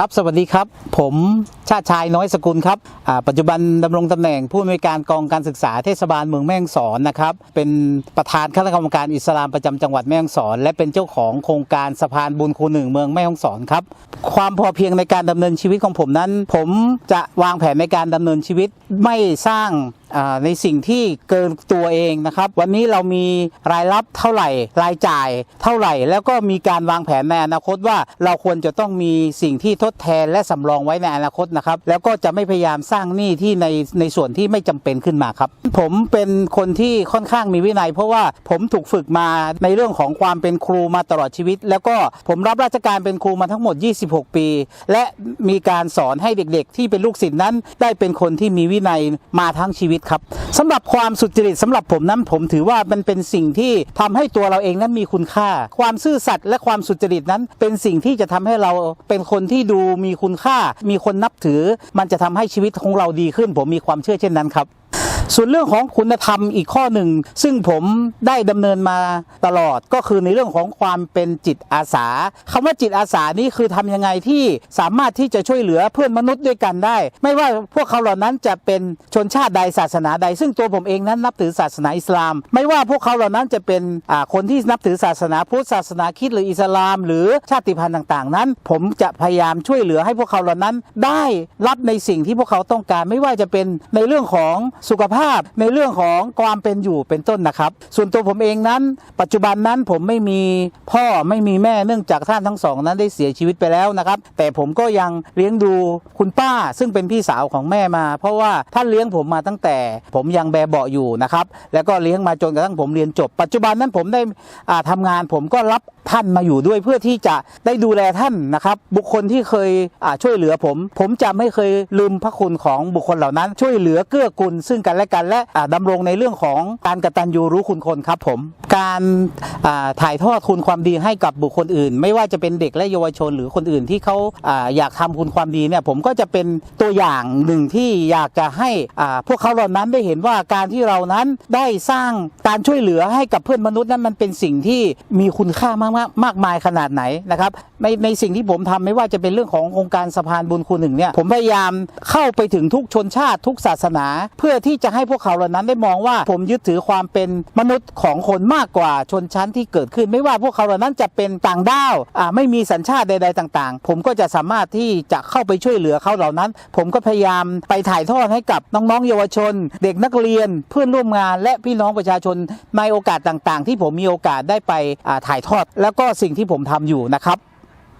ครับ สวัสดีครับ ผมชาติชายน้อยสกุลครับปัจจุบันดำรงตำแหน่งผู้อำนวยการกองการศึกษาเทศบาลเมืองแม่ฮ่องสอนนะครับ เป็นประธานคณะกรรมการอิสลามประจำจังหวัดแม่ฮ่องสอน และเป็นเจ้าของโครงการสะพานบุญคูหนึ่งเมืองแม่ฮ่องสอนครับ ความพอเพียงในการดำเนินชีวิตของผมนั้น ผมจะวางแผนในการดำเนินชีวิตไม่สร้าง ในสิ่งที่เกินตัวเองนะครับ วันนี้เรามีรายรับเท่าไหร่ รายจ่ายเท่าไหร่ แล้วก็มีการวางแผนในอนาคตว่าเราควรจะต้องมีสิ่งที่ทดแทนและสำรองไว้ในอนาคตนะครับ แล้วก็จะไม่พยายามสร้างหนี้ที่ในในส่วนที่ไม่จำเป็นขึ้นมาครับ ผมเป็นคนที่ค่อนข้างมีวินัย เพราะว่าผมถูกฝึกมาในเรื่องของความเป็นครูมาตลอดชีวิต แล้วก็ผมรับราชการเป็นครูมาทั้งหมด 26 ปี และมีการสอนให้เด็กๆ ที่เป็นลูกศิษย์นั้น ได้เป็นคนที่มีวินัยมาทั้งชีวิตครับสำหรับความสุจริตสำหรับผมนั้นผมถือว่ามันเป็นสิ่งที่ทำให้ตัวเราเองนั้นมีคุณค่า ความซื่อสัตย์และความสุจริตนั้น เป็นสิ่งที่จะทำให้เราเป็นคนที่ดูมีคุณค่า มีคนนับถือ มันจะทำให้ชีวิตของเราดีขึ้น ผมมีความเชื่อเช่นนั้นครับ ส่วนเรื่องของคุณธรรมอีกข้อหนึ่ง ซึ่งผมได้ดำเนินมาตลอดก็คือในเรื่องของความเป็นจิตอาสาคำว่าจิตอาสานี้คือทำยังไงที่สามารถที่จะช่วยเหลือเพื่อนมนุษย์ด้วยกันได้ ไม่ว่าพวกเขาเหล่านั้นจะเป็นชนชาติใดศาสนาใด ซึ่งตัวผมเองนั้นนับถือศาสนาอิสลาม ไม่ว่าพวกเขาเหล่านั้นจะเป็นคนที่นับถือศาสนาพุทธศาสนาคิดหรืออิสลาม หรือชาติพันธุ์ต่างๆ นั้น ผมจะพยายามช่วยเหลือให้พวกเขาเหล่านั้นได้รับในสิ่งที่พวกเขาต้องการ ไม่ว่าจะเป็นในเรื่องของสุขภาพภาพในเรื่องของความเป็นอยู่เป็นต้นนะครับ ส่วนตัวผมเองนั้น ปัจจุบันนั้นผมไม่มีพ่อไม่มีแม่เนื่องจากท่านทั้งสองนั้นได้เสียชีวิตไปแล้วนะครับ แต่ผมก็ยังเลี้ยงดูคุณป้า ซึ่งเป็นพี่สาวของแม่มา เพราะว่าท่านเลี้ยงผมมาตั้งแต่ ผมยังแบเบาะอยู่นะครับ แล้วก็เลี้ยงมาจนกระทั่งผมเรียนจบ ปัจจุบันนั้นผมได้อ่าทำงานผมก็รับท่านมาอยู่ด้วยเพื่อที่จะได้ดูแลท่านนะครับ บุคคลที่เคยช่วยเหลือผม ผมจะไม่เคยลืมพระคุณของบุคคลเหล่านั้น ช่วยเหลือเกื้อกูลซึ่งกันและกัน และอ่าดำรงในเรื่องของการกตัญญูรู้คุณคนครับผม การถ่ายทอดคุณความดีให้กับบุคคลอื่น ไม่ว่าจะเป็นเด็กและเยาวชนหรือคนอื่นที่เขาออยากทำคุณความดีเนี่ยผมก็จะเป็นตัวอย่างหนึ่งที่อยากจะให้พวกเขาเหล่านั้นได้เห็นว่าการที่เรานั้นได้สร้างการช่วยเหลือให้กับเพื่อนมนุษย์นั้นมันเป็นสิ่งที่มีคุณค่ามากมากมากมายขนาดไหนนะครับในในสิ่งที่ผมทำไม่ว่าจะเป็นเรื่องของโครงการสะพานบุญคุณหนึ่งเนี่ยผมพยายามเข้าไปถึงทุกชนชาติทุกศาสนา เพื่อที่จะให้พวกเขาเหล่านั้นได้มองว่า ผมยึดถือความเป็นมนุษย์ของคนมากกว่าชนชั้นที่เกิดขึ้น ไม่ว่าพวกเขาเหล่านั้นจะเป็นต่างด้าวอ่าไม่มีสัญชาติใด ๆ ต่าง ๆ ผมก็จะสามารถที่จะเข้าไปช่วยเหลือเขาเหล่านั้น ผมก็พยายามไปถ่ายทอดให้กับน้องๆเยาวชน เด็กนักเรียนเพื่อนร่วมงาน และพี่น้องประชาชนในโอกาสต่างๆ ที่ผมมีโอกาสได้ไปถ่ายทอด แล้วก็สิ่งที่ผมทำอยู่นะครับ